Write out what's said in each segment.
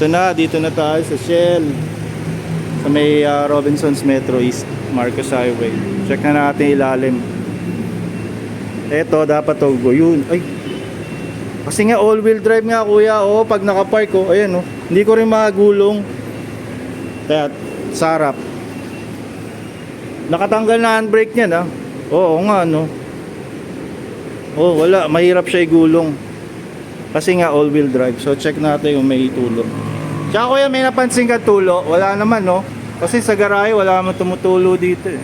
Ito na, dito na tayo sa Shell. Sa may ah, Robinsons Metro East, Marcos Highway. Check na natin ilalim. Ito, dapat to go. Yun. Ay. Kasi nga all-wheel drive nga kuya. Oo, pag nakapark ko, ayan oh. Hindi ko rin magulong. Kaya, sarap. Nakatanggal na handbrake niya na. Oo nga, no. Oh, wala. Mahirap siya igulong. Kasi nga all-wheel drive. So, check natin kung may tulo. Tsaka kuya, may napansin ka tulo? Wala naman, no? Kasi sa garahe, wala naman tumutulo dito, eh.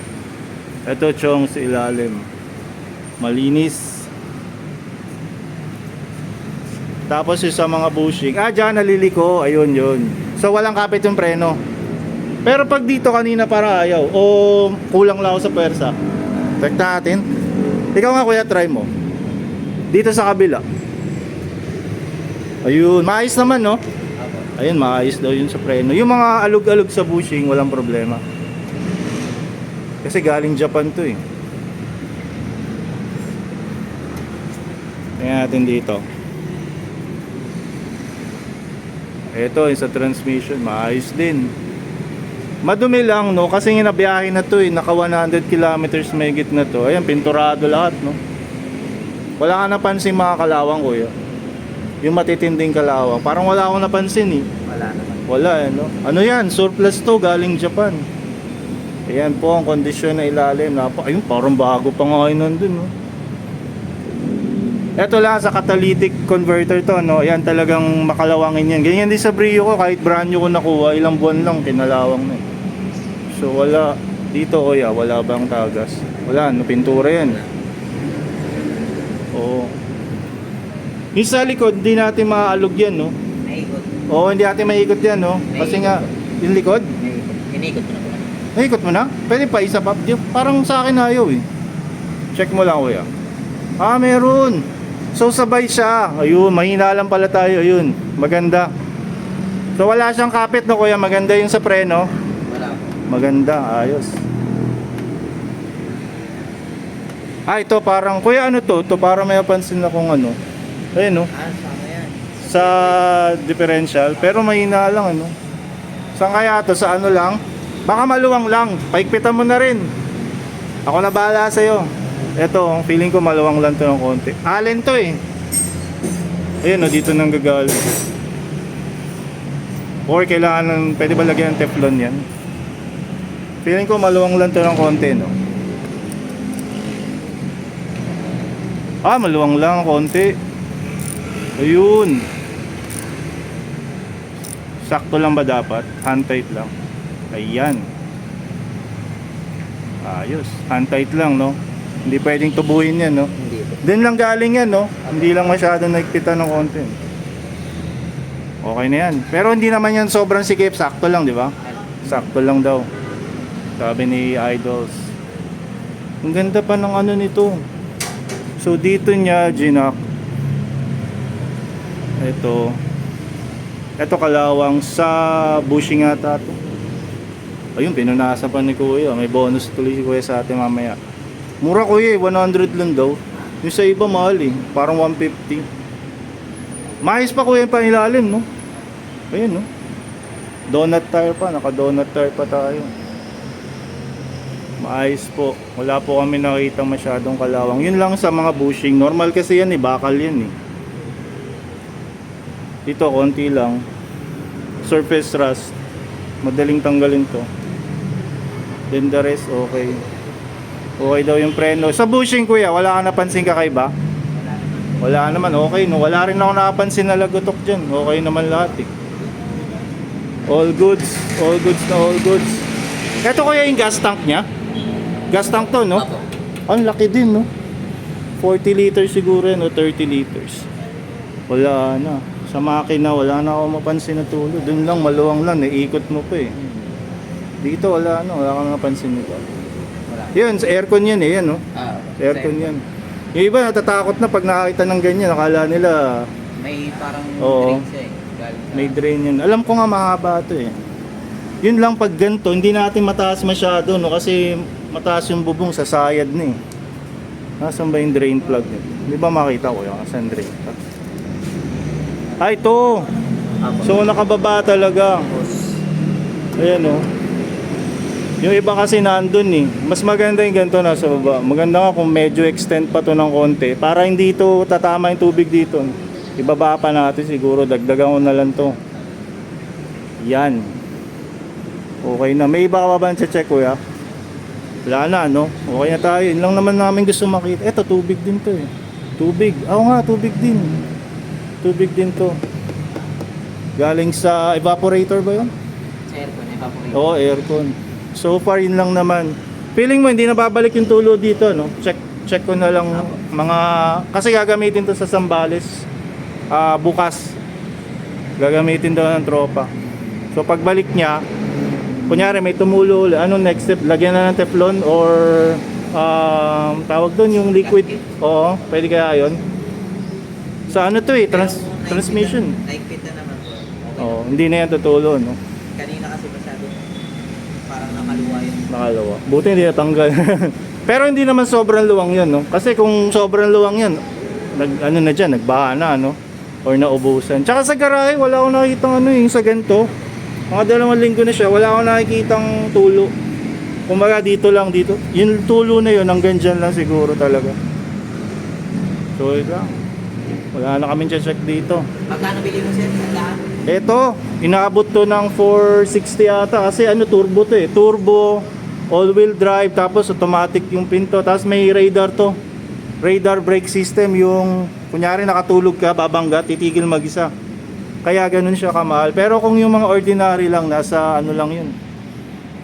Ito, chong sa ilalim. Malinis. Tapos yung sa mga bushing. Ah, dyan, naliliko. Ayun, yun. So, walang kapit yung preno. Pero pag dito kanina para ayaw, o kulang lang ako sa pwersa. Check natin. Ikaw nga kuya, try mo. Dito sa kabila. Ayun, maayos naman no? Ayun, maayos daw yun sa preno. Yung mga alug-alug sa bushing, walang problema. Kasi galing Japan to eh. Tingnan natin dito. Ito, yung sa transmission, maayos din. Madumi lang, no? Kasi nginabiyahe na to eh. Naka 100 kilometers megit na to. Ayan, pinturado lahat, no? Wala ka napansin mga kalawang, kuya. Yung matitinding kalawang. Parang wala akong napansin, eh. Wala naman. Wala, eh, no? Ano yan? Surplus to, galing Japan. Ayan po ang kondisyon na ilalim. Napa, ayun, parang bago pa nga yun nandun, no? Ito lang sa catalytic converter to, no? Yan talagang makalawangin yan. Ganyan din sa Brio ko, kahit brand new ko nakuha, ilang buwan lang, kinalawang na. eh. So wala, dito kuya, wala bang tagas? Wala, no, pintura yan. Oo. Yung sa likod, hindi natin maaalog yan, no? Naikot. Oo, hindi natin maikot yan, no? Kasi nga, yung likod, Naikot. Ko na po. Naikot mo na? Pwede pa isa pa. Di- Parang sa akin ayaw eh. Check mo lang kuya. Ah, meron. So sabay siya. Ayun, mahina lang pala tayo. Ayun, maganda. So wala siyang kapit no kuya. Maganda yung sa preno. Wala. Maganda, ayos. Ah, ito parang, kuya ano to? Ito parang may napansin na kung ano. Ayun no, Ah, sa differential. Pero mahina lang ano. Saan kaya to? Sa ano lang? Baka maluwang lang. Paikpitan mo na rin. Ako na bahala sa'yo. Ito, feeling ko maluwang lang to ng konti. Allen to eh. Ayun o, dito nang gagaling. Or kailangan ng, pwede ba lagyan ng teflon yan? Feeling ko maluwang lang to ng konti, no? Ah, maluwang lang ng konti. Ayun. Sakto lang ba dapat? Hand tight lang. Ayan. Ayos. Hand tight lang, no? Hindi pwedeng tubuhin yan, no? Hindi. Din lang galing yan, no? Hindi lang masyadong nagpitan ng konti. Okay na yan. Pero hindi naman yan sobrang sikip. Sakto lang, di ba? Sakto lang daw. Sabi ni Idols. Ang ganda pa ng ano nito. So dito niya, Ginak. Ito. Ito kalawang sa bushing ata to. Ayun, pinunasan pa ni Kuya. May bonus tuloy si Kuya sa atin mamaya. Mura Kuya, eh, 100 lang daw. Yung sa iba mahal eh. Parang 150. Mais pa Kuya yung panilalim, no? Ayun, no? Donut tire pa. Naka-donut tire pa tayo. Maayos po. Wala po kami nakita masyadong kalawang. Yun lang sa mga bushing. Normal kasi yan eh. Bakal yan eh. Dito, konti lang. Surface rust. Madaling tanggalin to. Then the rest, okay. Okay daw yung preno. Sa bushing, kuya, wala ka napansin kakaiba? Wala naman. Wala naman, okay no. Wala rin ako nakapansin na lagotok dyan. Okay naman lahat eh. All goods, all goods na all goods. Ito kuya yung gas tank niya? Gas tank to, no? Ang laki din, no? 40 liters siguro yan o 30 liters. Wala na. Sa makina, wala na ako mapansin na tulo. Doon lang, maluwang lang. Naiikot mo pa eh. Dito, wala na. Wala kang napansin nito. Wala. Yun, sa aircon yan eh. Yan, no? Ah, Aircon yan. Yung iba natatakot na pag nakakita ng ganyan. Akala nila May parang Oo. siya eh. Galing sa... may drain yan. Alam ko nga mahaba to eh. Yun lang pag ganito, hindi natin mataas masyado no kasi mataas yung bubong sa sayad na eh. Nasaan ba yung drain plug niya? Di ba makita ko yung asan drain plug? Ah, ito! So nakababa talaga. Ayan oh. Yung iba kasi nandun eh. Mas maganda yung ganito nasa baba. Maganda nga kung medyo extend pa to ng konti. Para hindi to tatama yung tubig dito. Ibaba pa natin siguro. Dagdagan ko na lang to. Yan. Okay na. May iba ka pa ba check kuya? Wala na no? Okay na tayo. Yun lang naman namin gusto makita. Eto tubig din to eh. Tubig. Oo nga tubig din. Tubig din to. Galing sa evaporator ba yun? sa aircon, evaporate. Oo, aircon. So far yun lang naman. Feeling mo hindi na babalik yung tulo dito, no? Check check ko na lang mga kasi gagamitin to sa Sambales ah bukas. Gagamitin daw ng tropa. So pagbalik niya, kunyari may tumulo, ulit, anong next step? Lagyan na ng Teflon or um, tawag doon yung liquid. Oo, pwede kaya yun. Sa ano to eh, trans- transmission. Naigpit na naman po. Okay. Oo, hindi na yan tutulo, no? Kanina kasi masyado parang nakaluwa yun. Nakalawa. Buti hindi natanggal. Pero hindi naman sobrang luwang yun, no? Kasi kung sobrang luwang yan, nag, ano na dyan, nagbaha na, no? Or naubusan. Tsaka sa garahe, wala akong nakikitang ano yung sa ganito. Mga dalawang linggo na siya, wala akong nakikitang tulo. Kumbaga dito lang, dito. Yung tulo na yun, hanggang dyan lang siguro talaga. So, yun lang. Wala na kami check dito. Magkano bili mo sir? Ito, inaabot to ng 460 ata kasi ano turbo to eh. Turbo, all-wheel drive, tapos automatic yung pinto, tapos may radar to. Radar brake system yung kunyari nakatulog ka, babangga, titigil mag-isa. Kaya ganun siya kamahal. Pero kung yung mga ordinary lang, nasa ano lang yun.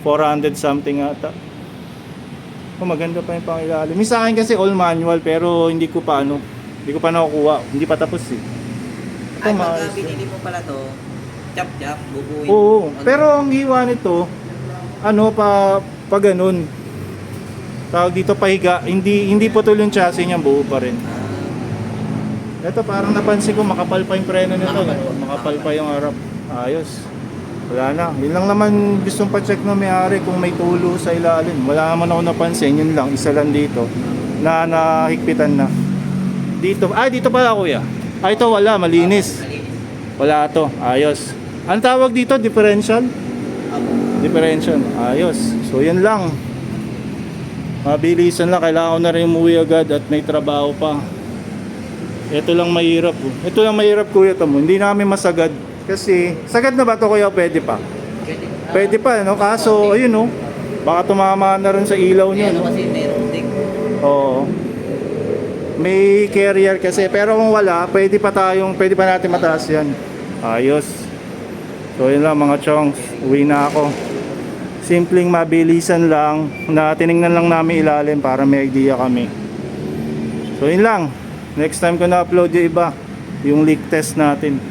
400 something ata. Oh, maganda pa yung pangilalim. Yung sa akin kasi all manual pero hindi ko pa ano, hindi ko pa nakukuha. Hindi pa tapos eh. Ito, Ay, pagka binili mo pala to, chop, bubuin. Oo, Ano? pero ang hiwa nito, ano pa, pa ganun. Tawag dito pahiga, hindi hindi putol yung chassis niya, buo pa rin. Ito parang napansin ko makapal pa yung preno nito, Makapal. makapal, makapal pa yung harap. Ayos. Wala na. Yun lang naman gustong pa-check ng may-ari kung may tulo sa ilalim. Wala naman ako napansin, yun lang, isa lang dito na nahigpitan na. Dito, ah dito pala kuya. Ah ito wala, malinis. Wala to, ayos. Ang tawag dito, differential? Differential, ayos. So yan lang. Mabilisan lang, kailangan ko na rin umuwi agad at may trabaho pa. Ito lang mahirap. oh. Ito lang mahirap kuya to mo. Hindi namin masagad. Kasi, sagad na ba to kuya? Pwede pa. Pwede. Pa, no? Kaso, ayun no. Baka tumama na rin sa ilaw niyo, Ano no? kasi meron. Oo. May carrier kasi pero kung wala, pwede pa tayong pwede pa natin mataas 'yan. Ayos. So yun lang mga chongs, uwi na ako. Simpleng mabilisan lang na tiningnan lang namin ilalim para may idea kami. So yun lang. Next time ko na-upload yung iba, yung leak test natin.